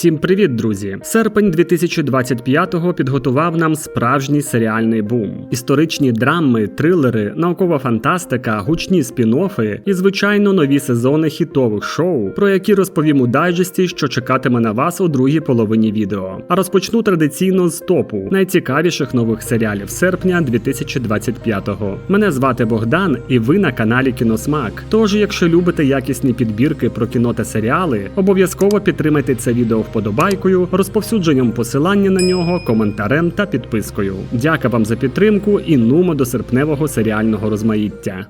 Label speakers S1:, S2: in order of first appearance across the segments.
S1: Всім привіт, друзі! Серпень 2025-го підготував нам справжній серіальний бум. Історичні драми, трилери, наукова фантастика, гучні спін-оффи і, звичайно, нові сезони хітових шоу, про які розповім у дайджесті, що чекатиме на вас у другій половині відео. А розпочну традиційно з топу найцікавіших нових серіалів серпня 2025-го. Мене звати Богдан, і ви на каналі Кіносмак. Тож, якщо любите якісні підбірки про кіно та серіали, обов'язково підтримайте це відео вподобайкою, розповсюдженням посилання на нього, коментарем та підпискою. Дяка вам за підтримку і нумо до серпневого серіального розмаїття.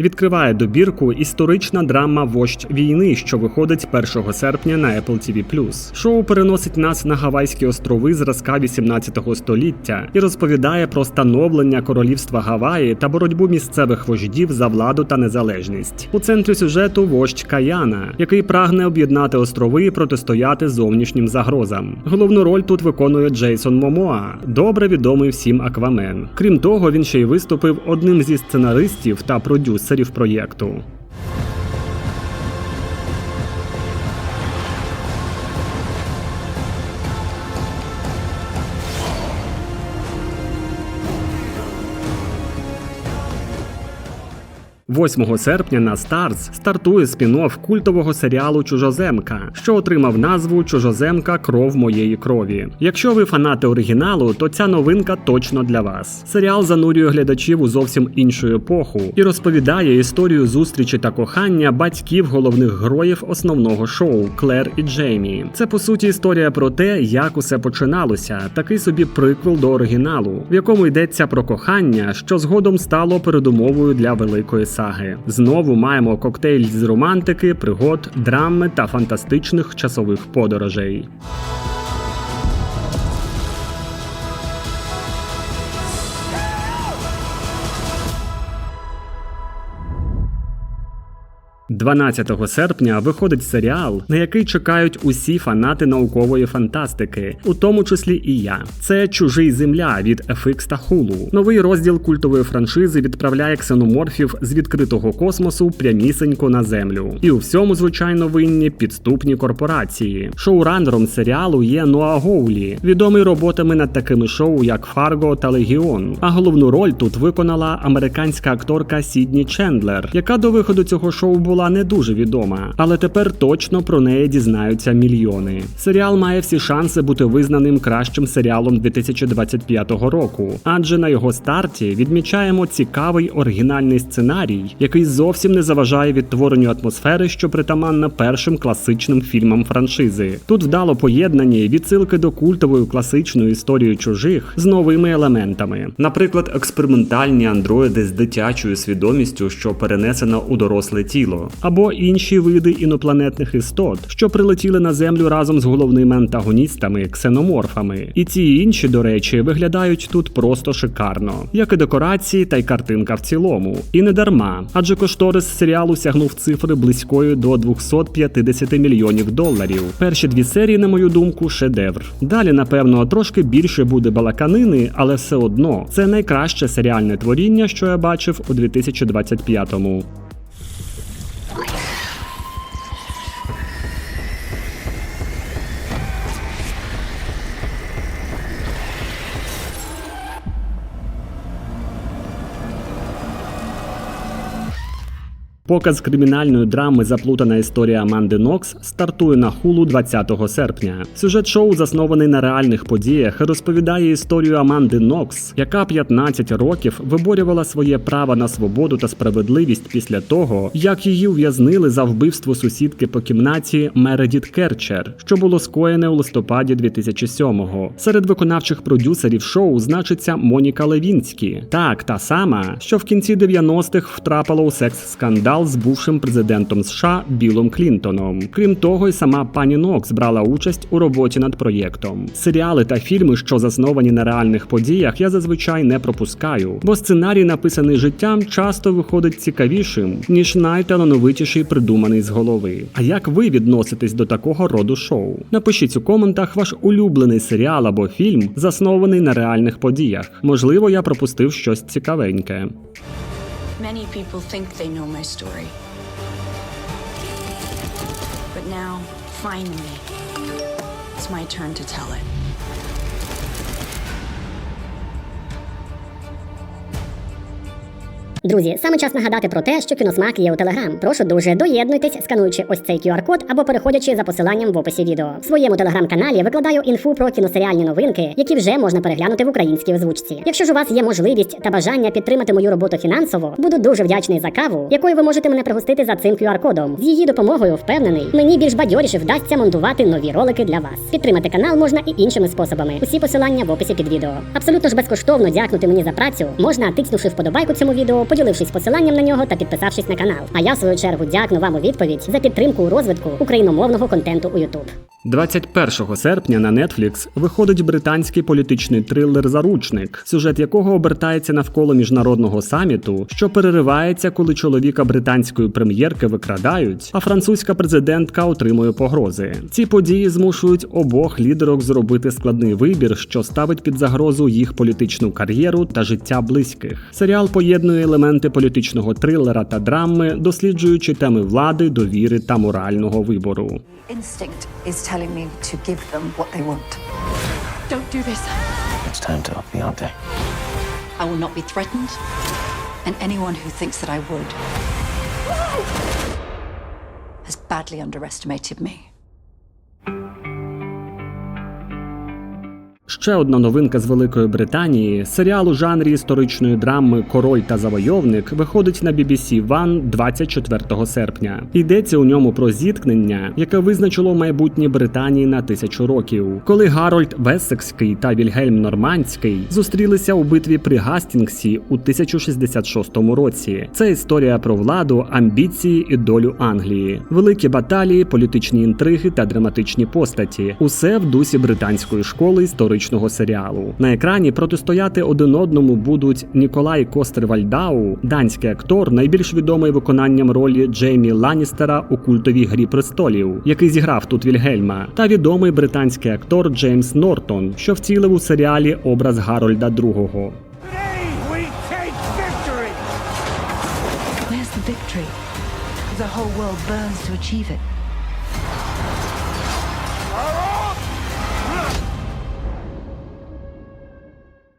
S1: Відкриває добірку історична драма Вождь війни, що виходить 1 серпня на Apple TV+. Шоу переносить нас на Гавайські острови зразка 18 століття і розповідає про становлення королівства Гаваї та боротьбу місцевих вождів за владу та незалежність. У центрі сюжету вождь Каяна, який прагне об'єднати острови і протистояти зовнішнім загрозам. Головну роль тут виконує Джейсон Момоа, добре відомий всім Аквамен. Крім того, він ще й виступив одним зі сценаристів та продюсерів проєкту. «8 серпня на Старс стартує спін-офф культового серіалу Чужоземка, що отримав назву Чужоземка Кров моєї крові. Якщо ви фанати оригіналу, то ця новинка точно для вас. Серіал занурює глядачів у зовсім іншу епоху і розповідає історію зустрічі та кохання батьків головних героїв основного шоу Клер і Джеймі. Це по суті історія про те, як усе починалося, такий собі приквел до оригіналу, в якому йдеться про кохання, що згодом стало передумовою для великої саги. Знову маємо коктейль з романтики, пригод, драми та фантастичних часових подорожей. – 12 серпня виходить серіал, на який чекають усі фанати наукової фантастики, у тому числі і я. Це Чужий земля від FX та Hulu. Новий розділ культової франшизи відправляє ксеноморфів з відкритого космосу прямісенько на землю. І у всьому, звичайно, винні підступні корпорації. Шоуранером серіалу є Ноа Гоулі, відомий роботами над такими шоу, як Фарго та Легіон. А головну роль тут виконала американська акторка Сідні Чендлер, яка до виходу цього шоу була не дуже відома, але тепер точно про неї дізнаються мільйони. Серіал має всі шанси бути визнаним кращим серіалом 2025 року, адже на його старті відмічаємо цікавий оригінальний сценарій, який зовсім не заважає відтворенню атмосфери, що притаманна першим класичним фільмам франшизи. Тут вдало поєднані відсилки до культової класичної історії чужих з новими елементами, наприклад, експериментальні андроїди з дитячою свідомістю, що перенесена у доросле тіло або інші види інопланетних істот, що прилетіли на землю разом з головними антагоністами ксеноморфами. І ці інші, до речі, виглядають тут просто шикарно, як і декорації та й картинка в цілому. І не дарма, адже кошторис серіалу сягнув цифри близької до 250 мільйонів доларів. Перші дві серії, на мою думку, шедевр. Далі, напевно, трошки більше буде балаканини, але все одно це найкраще серіальне творіння, що я бачив у 2025-му. Показ кримінальної драми Заплутана історія Аманди Нокс стартує на хулу 20 серпня. Сюжет шоу заснований на реальних подіях розповідає історію Аманди Нокс, яка 15 років виборювала своє право на свободу та справедливість після того, як її ув'язнили за вбивство сусідки по кімнаті Мередіт Керчер, що було скоєне у листопаді 2007-го. Серед виконавчих продюсерів шоу значиться Моніка Левінські, так та сама, що в кінці 90-х втрапила у секс-скандал з бувшим президентом США Білом Клінтоном. Крім того, й сама пані Нокс брала участь у роботі над проєктом. Серіали та фільми, що засновані на реальних подіях, я зазвичай не пропускаю, бо сценарій, написаний життям, часто виходить цікавішим, ніж найталановитіший придуманий з голови. А як ви відноситесь до такого роду шоу? Напишіть у коментах ваш улюблений серіал або фільм, заснований на реальних подіях. Можливо, я пропустив щось цікавеньке.
S2: Many people think they know my story. But now, finally, it's my turn to tell it.
S3: Друзі, саме час нагадати про те, що кіносмак є у Телеграм. Прошу дуже доєднуйтесь, скануючи ось цей QR-код або переходячи за посиланням в описі відео. В своєму телеграм-каналі викладаю інфу про кіносеріальні новинки, які вже можна переглянути в українській озвучці. Якщо ж у вас є можливість та бажання підтримати мою роботу фінансово, буду дуже вдячний за каву, якою ви можете мене пригостити за цим QR-кодом. З її допомогою впевнений, мені більш бадьоріше вдасться монтувати нові ролики для вас. Підтримати канал можна і іншими способами. Усі посилання в описі під відео. Абсолютно ж безкоштовно дякнути мені за працю можна тицнувши вподобайку цьому відео, поділившись посиланням на нього та підписавшись на канал. А я в свою чергу дякую вам у відповідь за підтримку у розвитку україномовного контенту у YouTube.
S1: 21 серпня на Netflix виходить британський політичний трилер Заручник, сюжет якого обертається навколо міжнародного саміту, що переривається, коли чоловіка британської прем'єрки викрадають, а французька президентка отримує погрози. Ці події змушують обох лідерок зробити складний вибір, що ставить під загрозу їх політичну кар'єру та життя близьких. Серіал поєднує елементи політичного трилера та драми, досліджуючи теми влади, довіри та морального вибору.
S4: Instinct is telling me to give them what they want.
S2: Don't do this.
S5: It's time to up the ante.
S4: I will not be threatened, and anyone who thinks that I would has badly underestimated me.
S1: Ще одна новинка з Великої Британії серіал у жанрі історичної драми Король та завойовник виходить на BBC One 24 серпня. Йдеться у ньому про зіткнення, яке визначило майбутнє Британії на тисячу років, коли Гарольд Вессекський та Вільгельм Нормандський зустрілися у битві при Гастінгсі у 1066 році. Це історія про владу, амбіції і долю Англії, великі баталії, політичні інтриги та драматичні постаті. Усе в дусі британської школи історичного серіалу. На екрані протистояти один одному будуть Ніколай Костер-Вальдау, данський актор, найбільш відомий виконанням ролі Джеймі Ланністера у культовій грі престолів, який зіграв тут Вільгельма, та відомий британський актор Джеймс Нортон, що втілив у серіалі образ Гарольда II.
S4: The whole world burns to achieve it.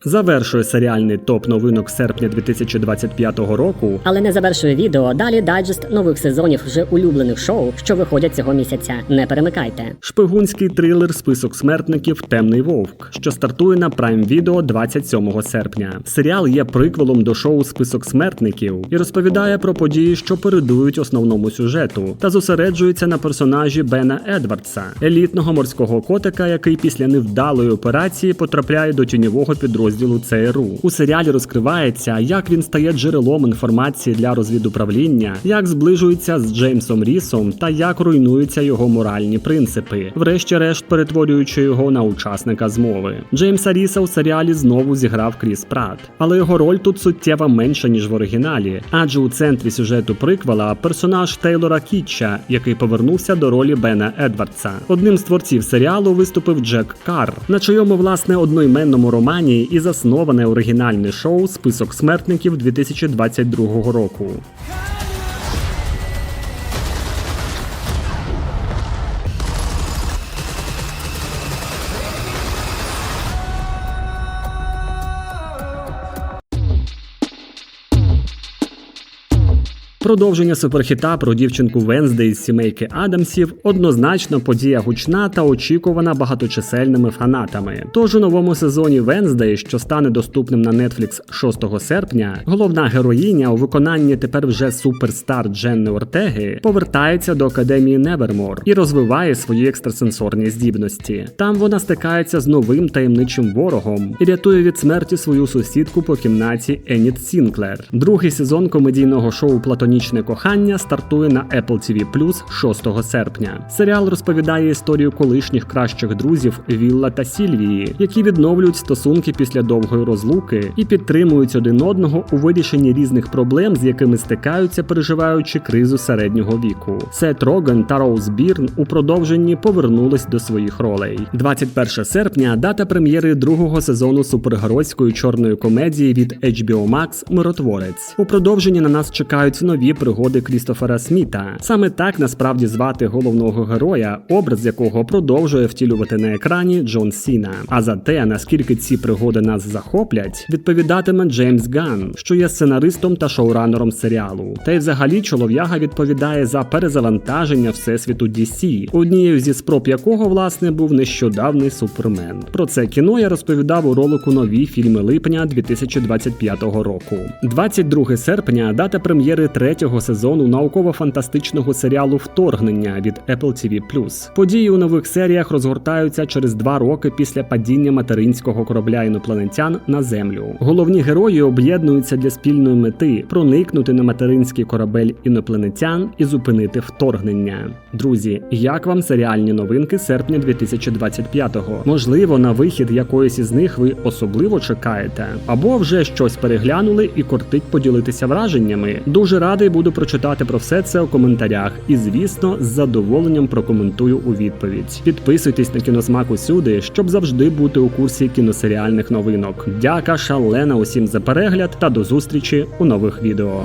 S1: Завершує серіальний топ новинок серпня 2025 року.
S3: Але не завершує відео. Далі дайджест нових сезонів вже улюблених шоу, що виходять цього місяця. Не перемикайте.
S1: Шпигунський трилер Список смертників Темний вовк, що стартує на Prime Video 27 серпня. Серіал є приквелом до шоу Список смертників і розповідає про події, що передують основному сюжету, та зосереджується на персонажі Бена Едвардса, елітного морського котика, який після невдалої операції потрапляє до тіньового підрозділу ЦРУ. У серіалі розкривається, як він стає джерелом інформації для розвідуправління, як зближується з Джеймсом Рісом та як руйнуються його моральні принципи, врешті-решт перетворюючи його на учасника змови. Джеймса Ріса у серіалі знову зіграв Кріс Пратт, але його роль тут суттєво менша ніж в оригіналі, адже у центрі сюжету приквела персонаж Тейлора Кітча, який повернувся до ролі Бена Едвардса. Одним з творців серіалу виступив Джек Карр, на чийому власне одноіменному романі і засноване оригінальне шоу Список смертників 2022 року. Продовження суперхіта про дівчинку Венздей з сімейки Адамсів однозначно подія гучна та очікувана багаточисельними фанатами. Тож у новому сезоні Венздей, що стане доступним на Netflix 6 серпня, головна героїня у виконанні тепер вже суперстар Дженни Ортеги повертається до академії Невермор і розвиває свої екстрасенсорні здібності. Там вона стикається з новим таємничим ворогом і рятує від смерті свою сусідку по кімнаті Еніт Сінклер. Другий сезон комедійного шоу Платонічне кохання стартує на Apple TV Plus 6 серпня. Серіал розповідає історію колишніх кращих друзів Вілла та Сільвії, які відновлюють стосунки після довгої розлуки і підтримують один одного у вирішенні різних проблем, з якими стикаються, переживаючи кризу середнього віку. Сет Роган та Роуз Бірн у продовженні повернулись до своїх ролей. 21 серпня дата прем'єри другого сезону супергеройської чорної комедії від HBO Max Миротворець. У продовженні на нас чекають нові пригоди Крістофера Сміта. Саме так насправді звати головного героя, образ якого продовжує втілювати на екрані Джон Сіна. А за те, наскільки ці пригоди нас захоплять, відповідатиме Джеймс Ганн, що є сценаристом та шоуранером серіалу. Та й взагалі чолов'яга відповідає за перезавантаження всесвіту DC, однією зі спроб якого власне був нещодавний супермен. Про це кіно я розповідав у ролику нові фільми липня 2025 року. 22 серпня дата прем'єри третього сезону науково-фантастичного серіалу Вторгнення від Apple TV+. Події у нових серіях розгортаються через два роки після падіння материнського корабля інопланетян на землю. Головні герої об'єднуються для спільної мети проникнути на материнський корабель інопланетян і зупинити вторгнення. Друзі, як вам серіальні новинки серпня 2025-го? Можливо, на вихід якоїсь із них ви особливо чекаєте, або вже щось переглянули і кортить поділитися враженнями. Дуже радий буду прочитати про все це у коментарях. І звісно, з задоволенням прокоментую у відповідь. Підписуйтесь на кіносмак усюди, щоб завжди бути у курсі кіносеріальних новинок. Дяка шалена усім за перегляд та до зустрічі у нових відео.